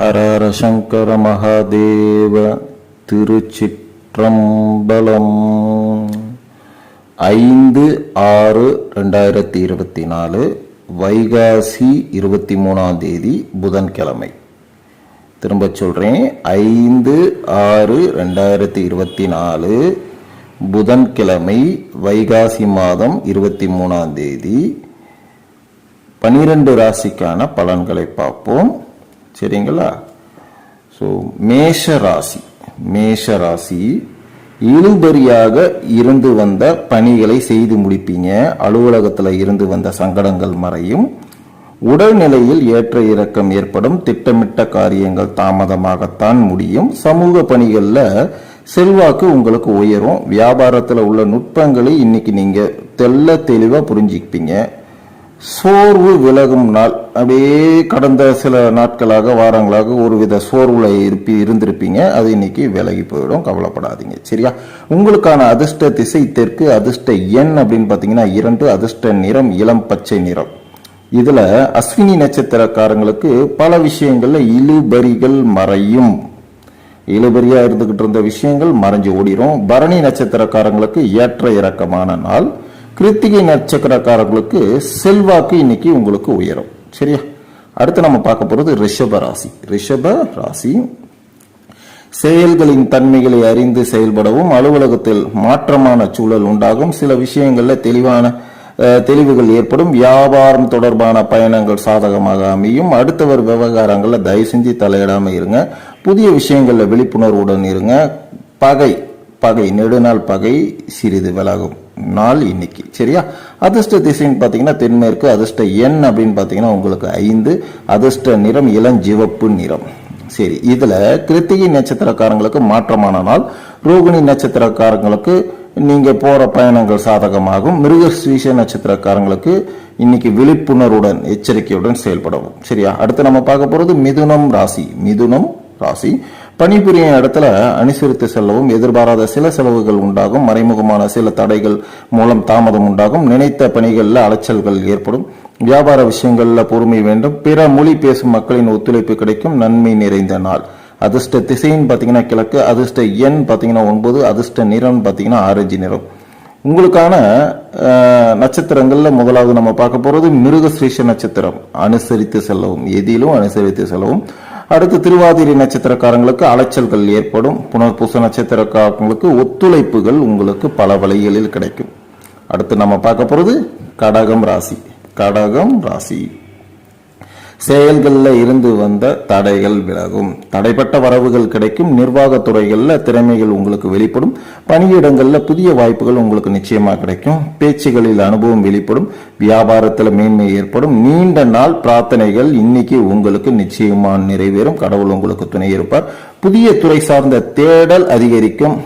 ஹரஹர சங்கர மகாதேவ திருச்சிற்றம்பலம். ஐந்து ஆறு ரெண்டாயிரத்தி இருபத்தி நாலு வைகாசி இருபத்தி மூணாம் தேதி புதன்கிழமை. திரும்ப சொல்கிறேன் ஐந்து ஆறு ரெண்டாயிரத்தி இருபத்தி நாலு புதன்கிழமை வைகாசி மாதம் இருபத்தி மூணாம் தேதி. பனிரெண்டு ராசிக்கான பலன்களை பார்ப்போம். சரிங்களா? ஸோ மேஷ ராசி மேஷ ராசி இழுபறியாக இருந்து வந்த பணிகளை செய்து முடிப்பீங்க. அலுவலகத்தில் இருந்து வந்த சங்கடங்கள் மறையும். உடல்நிலையில் ஏற்ற இறக்கம் ஏற்படும். திட்டமிட்ட காரியங்கள் தாமதமாகத்தான் முடியும். சமூக பணிகளில் செல்வாக்கு உங்களுக்கு உயரும். வியாபாரத்தில் உள்ள நுட்பங்களை இன்னைக்கு நீங்கள் தெள்ள தெளிவாக புரிஞ்சுப்பீங்க சோர்வு விலகும் நாள். அப்படியே கடந்த சில நாட்களாக வாரங்களாக ஒரு வித சோர்வில் இருப்பி இருந்திருப்பீங்க. அது இன்னைக்கு விலகி போயிடும். கவலைப்படாதீங்க. சரியா? உங்களுக்கான அதிர்ஷ்ட திசை தெற்கு அதிர்ஷ்ட எண் அப்படின்னு பார்த்தீங்கன்னா இரண்டு அதிர்ஷ்ட நிறம் இளம் பச்சை நிறம். இதில் அஸ்வினி நட்சத்திரக்காரங்களுக்கு பல விஷயங்களில் இழுபறிகள் மறையும். இழுபறியாக இருந்துக்கிட்டு இருந்த விஷயங்கள் மறைஞ்சு ஓடிரும். பரணி நட்சத்திரக்காரங்களுக்கு ஏற்ற இறக்கமான நாள். கிருத்திகை நட்சத்திரக்காரர்களுக்கு செல்வாக்கு இன்னைக்கு உங்களுக்கு உயரும். சரியா? அடுத்து நம்ம பார்க்க போறது ரிஷப ராசி. ரிஷப ராசி. செயல்களின் தன்மைகளை அறிந்து செயல்படவும் அலுவலகத்தில் மாற்றமான சூழல் உண்டாகும். சில விஷயங்கள்ல தெளிவான தெளிவுகள் ஏற்படும். வியாபாரம் தொடர்பான பயணங்கள் சாதகமாக அமையும். அடுத்தவர் விவகாரங்களில் தயவு செஞ்சு தலையிடாம இருங்க. புதிய விஷயங்களில் விழிப்புணர்வுடன் இருங்க. பகை பகை நெடுநாள் பகை சிறிது விலகும். நாள் இன்னைக்கு. சரியா? அதிர்ஷ்ட திசைன்னு பார்த்தீங்கன்னா தென்மேற்கு அதிர்ஷ்ட எண் அப்படின்னு பார்த்தீங்கன்னா உங்களுக்கு ஐந்து அதிர்ஷ்ட நிறம் இளஞ்சிவப்பு நிறம். சரி இதில் கிருத்திகை நட்சத்திரக்காரங்களுக்கு மாற்றமான நாள். ரோகிணி நட்சத்திரக்காரங்களுக்கு நீங்கள் போகிற பயணங்கள் சாதகமாகும். மிருகஸ்ரீஷ நட்சத்திரக்காரங்களுக்கு இன்னைக்கு விழிப்புணர்வுடன் எச்சரிக்கையுடன் செயல்படவும். சரியா? அடுத்து நம்ம பார்க்க போகிறது மிதுனம் ராசி. மிதுனம் ராசி. பணிபுரியும் இடத்துல அனுசரித்து செல்லவும் எதிர்பாராத சில செலவுகள் உண்டாகும் மறைமுகமான சில தடைகள் மூலம் தாமதம் உண்டாகும் நினைத்த பணிகளில் அலைச்சல்கள் ஏற்படும் வியாபார விஷயங்கள்ல பொறுமை வேண்டும் பிற மொழி பேசும் மக்களின் ஒத்துழைப்பு கிடைக்கும் நன்மை நிறைந்த நாள். அதிர்ஷ்ட திசைன்னு பார்த்தீங்கன்னா கிழக்கு அதிர்ஷ்ட எண் பார்த்தீங்கன்னா ஒன்பது அதிர்ஷ்ட நிறம் பார்த்தீங்கன்னா ஆரஞ்சு நிறம். உங்களுக்கான நட்சத்திரங்களில் நட்சத்திரங்கள்ல முதலாவது நம்ம பார்க்க போறது மிருகஸ்ரீஷ நட்சத்திரம். அனுசரித்து செல்லவும் எதிலும் அனுசரித்து செல்லவும் அடுத்து திருவாதிரை நட்சத்திரக்காரங்களுக்கு அலைச்சல்கள் ஏற்படும். புனர்பூச நட்சத்திரக்காரங்களுக்கு ஒத்துழைப்புகள் உங்களுக்கு பல வழிகளில் கிடைக்கும். அடுத்து நம்ம பார்க்க போகிறது கடகம் ராசி. கடகம் ராசி. செயல்களில் இருந்து வந்த தடைகள் விலகும். தடைப்பட்ட வரவுகள் கிடைக்கும். நிர்வாகத்துறைகளில் திறமைகள் உங்களுக்கு வெளிப்படும். பணியிடங்களில் புதிய வாய்ப்புகள் உங்களுக்கு நிச்சயமாக கிடைக்கும். பேச்சுகளில் அனுபவம் வெளிப்படும். வியாபாரத்தில் மேன்மை ஏற்படும். நீண்ட நாள் பிரார்த்தனைகள் இன்னைக்கு உங்களுக்கு நிச்சயமா நிறைவேறும். கடவுள் உங்களுக்கு துணை இருப்பார். புதிய துறை சார்ந்த தேடல் அதிகரிக்கும்.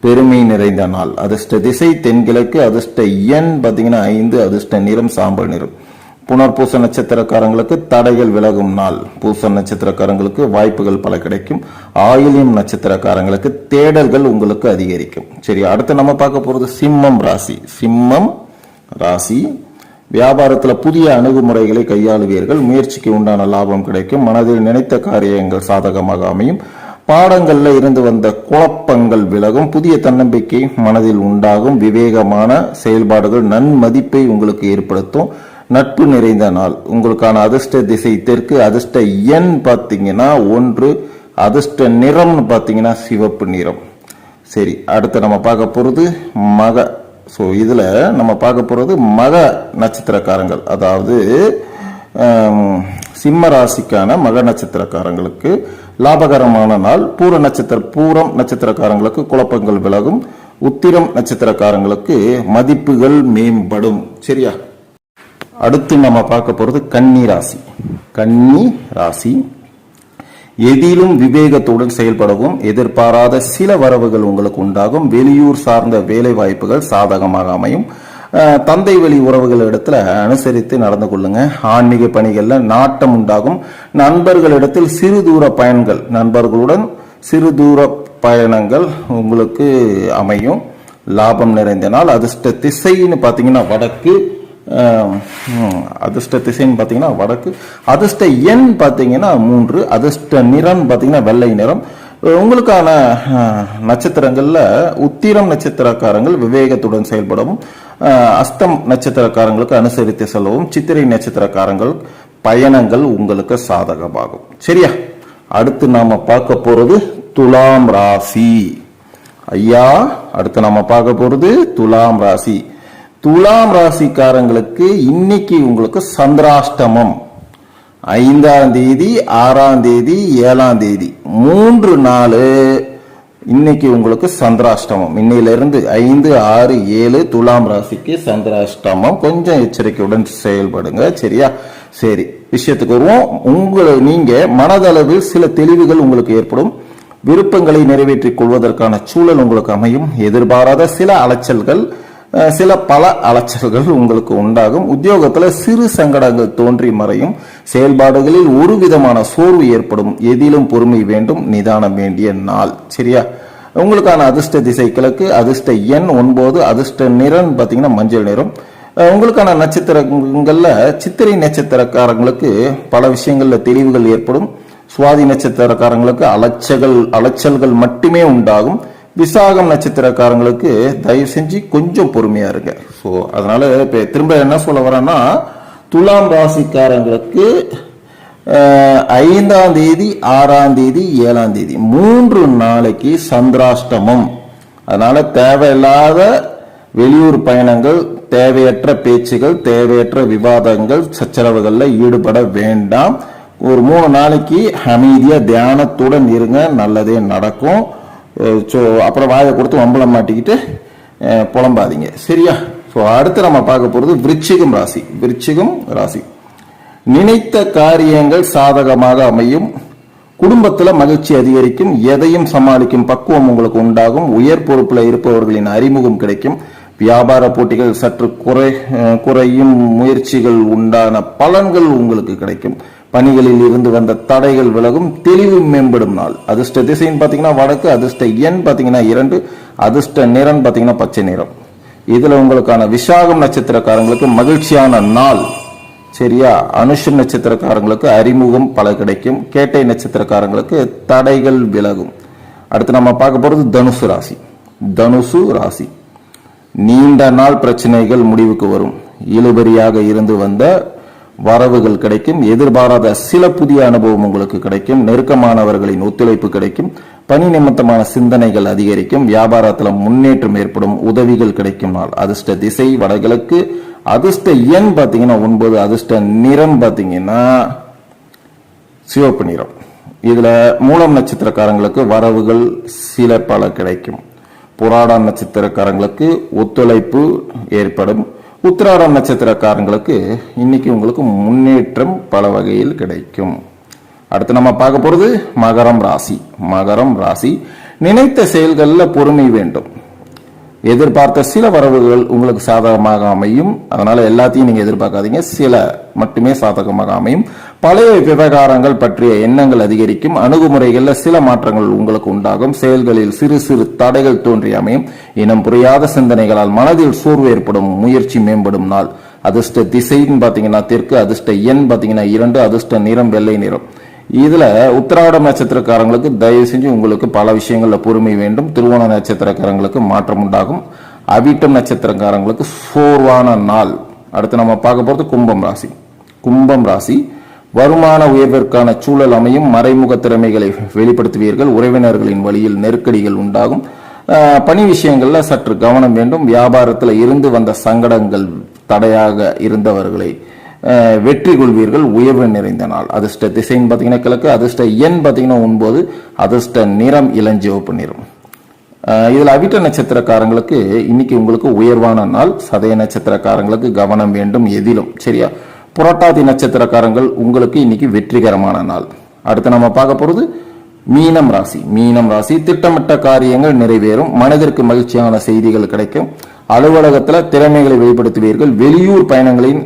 பெருமை நிறைந்த நாள். அதிர்ஷ்ட திசை தென்கிழக்கு அதிர்ஷ்ட எண் பார்த்தீங்கன்னா ஐந்து அதிர்ஷ்ட நிறம் சாம்பல் நிறம். புனர்பூச நட்சத்திரக்காரங்களுக்கு தடைகள் விலகும் நாள். பூச நட்சத்திரக்காரங்களுக்கு வாய்ப்புகள் பல கிடைக்கும். ஆயிலியம் நட்சத்திரக்காரங்களுக்கு தேடல்கள் உங்களுக்கு அதிகரிக்கும். சரி அடுத்து நம்ம பார்க்க போறது சிம்மம் ராசி. சிம்மம் ராசி. வியாபாரத்துல புதிய அணுகுமுறைகளை கையாளுவீர்கள். முயற்சிக்கு உண்டான லாபம் கிடைக்கும். மனதில் நினைத்த காரியங்கள் சாதகமாக அமையும். பாடங்கள்ல இருந்து வந்த குழப்பங்கள் விலகும். புதிய தன்னம்பிக்கை மனதில் உண்டாகும். விவேகமான செயல்பாடுகள் நன்மதிப்பை உங்களுக்கு ஏற்படுத்தும். நட்பு நிறைந்த நாள். உங்களுக்கான அதிர்ஷ்ட திசை தெற்கு அதிர்ஷ்ட எண் பார்த்தீங்கன்னா ஒன்று அதிர்ஷ்ட நிறம்னு பார்த்தீங்கன்னா சிவப்பு நிறம். சரி அடுத்து நம்ம பார்க்க போகிறது மக ஸோ இதில் நம்ம பார்க்க போகிறது மக நட்சத்திரக்காரங்கள். அதாவது சிம்ம ராசிக்கான மக நட்சத்திரக்காரங்களுக்கு லாபகரமான நாள். பூர நட்சத்திர பூரம் நட்சத்திரக்காரங்களுக்கு குழப்பங்கள் விலகும். உத்திரம் நட்சத்திரக்காரங்களுக்கு மதிப்புகள் மேம்படும். சரியா? அடுத்து நம்ம பார்க்க போறது கன்னி ராசி. கன்னி ராசி. எதிலும் விவேகத்துடன் செயல்படவும் எதிர்பாராத சில வரவுகள் உங்களுக்கு உண்டாகும். வெளியூர் சார்ந்த வேலை வாய்ப்புகள் சாதகமாக அமையும். தந்தை வழி உறவுகள் இடத்துல அனுசரித்து நடந்து கொள்ளுங்க. ஆன்மீக பணிகளில் நாட்டம் உண்டாகும். நண்பர்களிடத்தில் சிறு தூர பயன்கள் நண்பர்களுடன் சிறு தூர பயணங்கள் உங்களுக்கு அமையும். லாபம் நிறைந்த நாள் அதிர்ஷ்ட திசைன்னு பார்த்தீங்கன்னா வடக்கு அதிர்ஷ்ட திசைன்னு பார்த்தீங்கன்னா வடக்கு. அதிர்ஷ்ட எண் பார்த்தீங்கன்னா மூன்று அதிர்ஷ்ட நிறம் பார்த்தீங்கன்னா வெள்ளை நிறம். உங்களுக்கான நட்சத்திரங்களில் உத்திரம் நட்சத்திரக்காரங்கள் விவேகத்துடன் செயல்படவும் அஸ்தம் நட்சத்திரக்காரங்களுக்கு அனுசரித்து செல்லவும் சித்திரை நட்சத்திரக்காரங்கள் பயணங்கள் உங்களுக்கு சாதகமாகும். சரியா? அடுத்து நாம் பார்க்க போகிறது துலாம் ராசி. ஐயா அடுத்து நாம் பார்க்க போகிறது துலாம் ராசி. துலாம் ராசிக்காரங்களுக்கு இன்னைக்கு உங்களுக்கு சந்திராஷ்டமம். ஐந்தாம் தேதி ஆறாம் தேதி ஏழாம் தேதி. மூன்று நாள் இன்னைக்கு உங்களுக்கு சந்திராஷ்டமம். இன்னையிலிருந்து ஐந்து ஆறு ஏழு துலாம் ராசிக்கு சந்திராஷ்டமம். கொஞ்சம் எச்சரிக்கையுடன் செயல்படுங்க சரியா? சரி விஷயத்துக்கு வருவோம். உங்களை நீங்கள் மனதளவில் சில தெளிவுகள் உங்களுக்கு ஏற்படும். விருப்பங்களை நிறைவேற்றிக் கொள்வதற்கான சூழல் உங்களுக்கு அமையும். எதிர்பாராத சில அலைச்சல்கள் சில பல அலைச்சல்கள் உங்களுக்கு உண்டாகும். உத்தியோகத்துல சிறு சங்கடங்கள் தோன்றி மறையும். செயல்பாடுகளில் ஒரு விதமான சோர்வு ஏற்படும். எதிலும் பொறுமை வேண்டும் நிதானம் வேண்டிய நாள். சரியா? உங்களுக்கான அதிர்ஷ்ட திசை கிழக்கு அதிர்ஷ்ட எண் ஒன்பது அதிர்ஷ்ட நிறம் பார்த்தீங்கன்னா மஞ்சள் நிறம். உங்களுக்கான நட்சத்திரங்களில் சித்திரை நட்சத்திரக்காரங்களுக்கு பல விஷயங்களில் தெளிவுகள் ஏற்படும். சுவாதி நட்சத்திரக்காரங்களுக்கு அலைச்சல்கள் அலைச்சல்கள் மட்டுமே உண்டாகும். விசாகம் நட்சத்திரக்காரங்களுக்கு தயவு செஞ்சு கொஞ்சம் பொறுமையா இருங்க. ஸோ அதனால இப்போ திரும்ப என்ன சொல்ல வரேன்னா துலாம் ராசிக்காரங்களுக்கு ஐந்தாம் தேதி ஆறாம் தேதி ஏழாம் தேதி மூன்று நாளைக்கு சந்திராஷ்டமம். அதனால தேவையில்லாத வெளியூர் பயணங்கள் தேவையற்ற பேச்சுகள் தேவையற்ற விவாதங்கள் சச்சரவுகளில் ஈடுபட வேண்டாம். ஒரு மூணு நாளைக்கு அமைதியாக தியானத்துடன் இருங்க நல்லதே நடக்கும். ஸோ அப்புறம் வாயை கொடுத்து வம்பளம் மாட்டிக்கிட்டு அஹ், புலம்பாதீங்க. சரியா? ஸோ அடுத்து நம்ம பார்க்க போறது விருச்சிகம் ராசி. விருச்சிகம் ராசி. நினைத்த காரியங்கள் சாதகமாக அமையும். குடும்பத்துல மகிழ்ச்சி அதிகரிக்கும். எதையும் சமாளிக்கும் பக்குவம் உங்களுக்கு உண்டாகும். உயர் பொறுப்புல இருப்பவர்களின் அறிமுகம் கிடைக்கும். வியாபார போட்டிகள் சற்று குறை அஹ், குறையும் முயற்சிகள் உண்டான பலன்கள் உங்களுக்கு கிடைக்கும். பணிகளில் இருந்து வந்த தடைகள் விலகும் தெளிவு மேம்படும் நாள். அதிர்ஷ்ட திசைன்னு பார்த்தீங்கன்னா வடக்கு அதிர்ஷ்ட எண் பார்த்தீங்கன்னா இரண்டு அதிர்ஷ்ட நிறம் பார்த்தீங்கன்னா பச்சை நிறம். இதில் உங்களுக்கான விசாகம் நட்சத்திரக்காரங்களுக்கு மகிழ்ச்சியான நாள். சரியா? அனுஷம் நட்சத்திரக்காரங்களுக்கு அறிமுகம் பல கிடைக்கும். கேட்டை நட்சத்திரக்காரங்களுக்கு தடைகள் விலகும். அடுத்து நம்ம பார்க்க போகிறது தனுசு ராசி. தனுசு ராசி. நீண்ட நாள் பிரச்சனைகள் முடிவுக்கு வரும். இழுபறியாக இருந்து வந்த வரவுகள் கிடைக்கும் எதிர்பாராத சில புதிய அனுபவம் உங்களுக்கு கிடைக்கும் நெருக்கமானவர்களின் ஒத்துழைப்பு கிடைக்கும் பணி நிமித்தமான சிந்தனைகள் அதிகரிக்கும் வியாபாரத்துல முன்னேற்றம் ஏற்படும் உதவிகள் கிடைக்கும் நாள். அதிர்ஷ்ட திசை வடகிழக்கு அதிர்ஷ்ட எண் பார்த்தீங்கன்னா ஒன்பது அதிர்ஷ்ட நிறம் பாத்தீங்கன்னா சிவப்பு நிறம். இதுல மூலம் நட்சத்திரக்காரங்களுக்கு வரவுகள் சில பல கிடைக்கும். புராடம் நட்சத்திரக்காரங்களுக்கு ஒத்துழைப்பு ஏற்படும். உத்திராடம் நட்சத்திரக்காரங்களுக்கு இன்னைக்கு உங்களுக்கு முன்னேற்றம் பல வகையில் கிடைக்கும். அடுத்து நம்ம பார்க்க போறது மகரம் ராசி. மகரம் ராசி. நினைத்த செயல்கள்ல பொறுமை வேண்டும். எதிர்பார்த்த சில வரவுகள் உங்களுக்கு சாதகமாக அமையும். அதனால எல்லாத்தையும் நீங்க எதிர்பார்க்காதீங்க. சில மட்டுமே சாதகமாக அமையும். பழைய விவகாரங்கள் பற்றிய எண்ணங்கள் அதிகரிக்கும். அணுகுமுறைகளில் சில மாற்றங்கள் உங்களுக்கு உண்டாகும். செயல்களில் சிறு சிறு தடைகள் தோன்றி அமையும். இனம் புரியாத சிந்தனைகளால் மனதில் சோர்வு ஏற்படும். முயற்சி மேம்படும் நாள். அதிர்ஷ்ட திசைன்னு பார்த்தீங்கன்னா தெற்கு அதிர்ஷ்ட எண் பார்த்தீங்கன்னா இரண்டு அதிர்ஷ்ட நிறம் வெள்ளை நிறம். இதுல உத்திராடம் நட்சத்திரக்காரங்களுக்கு தயவு செஞ்சு உங்களுக்கு பல விஷயங்களில் பொறுமை வேண்டும். திருவோண நட்சத்திரக்காரங்களுக்கு மாற்றம் உண்டாகும். அவிட்டம் நட்சத்திரக்காரங்களுக்கு சோர்வான நாள். அடுத்து நம்ம பார்க்க போறது கும்பம் ராசி. கும்பம் ராசி வருமான உயர்விற்கான சூழல் அமையும் மறைமுக திறமைகளை வெளிப்படுத்துவீர்கள் உறவினர்களின் வழியில் நெருக்கடிகள் உண்டாகும். ஆஹ், பணி விஷயங்கள்ல சற்று கவனம் வேண்டும். வியாபாரத்துல இருந்து வந்த சங்கடங்கள் தடையாக இருந்தவர்களை அஹ், வெற்றி கொள்வீர்கள். உயர்வு நிறைந்த நாள். அதிர்ஷ்ட திசைன்னு பார்த்தீங்கன்னா கிழக்கு அதிர்ஷ்ட எண் பார்த்தீங்கன்னா ஒன்பது அதிர்ஷ்ட நிறம் இளஞ்சிவப்பு நிறம். இதில் அவிட்ட நட்சத்திரக்காரங்களுக்கு இன்னைக்கு உங்களுக்கு உயர்வான நாள். சதய நட்சத்திரக்காரங்களுக்கு கவனம் வேண்டும் எதிலும். சரியா? புரட்டாதி நட்சத்திரக்காரங்கள் உங்களுக்கு இன்னைக்கு வெற்றிகரமான நாள். அடுத்து நம்ம பார்க்க போறது மீனம் ராசி. மீனம் ராசி திட்டமிட்ட காரியங்கள் நிறைவேறும். மனதிற்கு மகிழ்ச்சியான செய்திகள் கிடைக்கும். அலுவலகத்தில் திறமைகளை வெளிப்படுத்துவீர்கள். வெளியூர் பயணங்களின்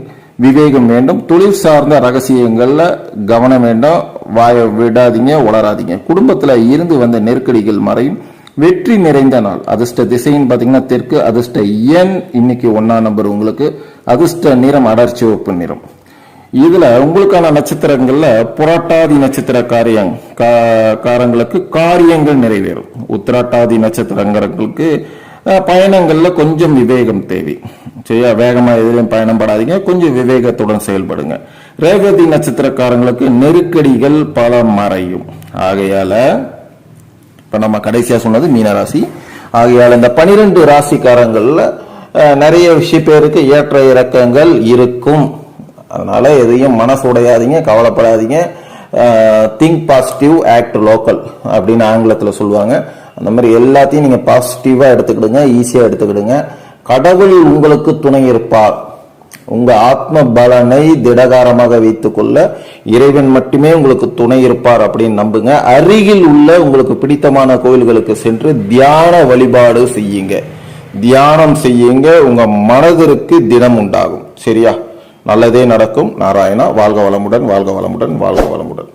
விவேகம் வேண்டும். தொழில் சார்ந்த ரகசியங்களில் கவனம் வேண்டாம். வாய விடாதீங்க உளராதீங்க குடும்பத்தில் இருந்து வந்த நெருக்கடிகள் மறையும். வெற்றி நிறைந்த நாள். அதிர்ஷ்ட திசைன்னு பார்த்தீங்கன்னா தெற்கு அதிர்ஷ்ட எண். இன்னைக்கு ஒன்றாம் நம்பர் உங்களுக்கு. அதிர்ஷ்ட நிறம் அடர்ச்சி ஒப்பு நிறம். இதுல உங்களுக்கான நட்சத்திரங்கள்ல புரட்டாதி நட்சத்திர காரியம் காரங்களுக்கு காரியங்கள் நிறைவேறும். உத்திராட்டாதி நட்சத்திரங்களுக்கு பயணங்கள்ல கொஞ்சம் விவேகம் தேவை. சரியா? வேகமா எதிலும் பயணம் படாதீங்க. கொஞ்சம் விவேகத்துடன் செயல்படுங்க. ரேகதி நட்சத்திரக்காரங்களுக்கு நெருக்கடிகள் பல மறையும். ஆகையால இப்ப நம்ம கடைசியா சொன்னது மீனராசி. ஆகையால் இந்த பனிரெண்டு ராசிக்காரங்கள்ல நிறைய விஷய பேருக்கு ஏற்ற இறக்கங்கள் இருக்கும். அதனால் எதையும் மனசு உடையாதீங்க கவலைப்படாதீங்க திங்க் பாசிட்டிவ் ஆக்ட் லோக்கல் அப்படின்னு ஆங்கிலத்தில் சொல்லுவாங்க. அந்த மாதிரி எல்லாத்தையும் நீங்கள் பாசிட்டிவாக எடுத்துக்கிடுங்க ஈஸியாக எடுத்துக்கிடுங்க. கடவுள் உங்களுக்கு துணை இருப்பார். உங்கள் ஆத்ம பலனை திடகாரமாக வைத்துக்கொள்ள இறைவன் மட்டுமே உங்களுக்கு துணை இருப்பார் அப்படின்னு நம்புங்க. அருகில் உள்ள உங்களுக்கு பிடித்தமான கோயில்களுக்கு சென்று தியான வழிபாடு செய்யுங்க. தியானம் செய்யுங்க. உங்கள் மனதிற்கு தினம் உண்டாகும் சரியா? நல்லதே நடக்கும். நாராயணா வாழ்க வளமுடன் வாழ்க வளமுடன் வாழ்க வளமுடன்.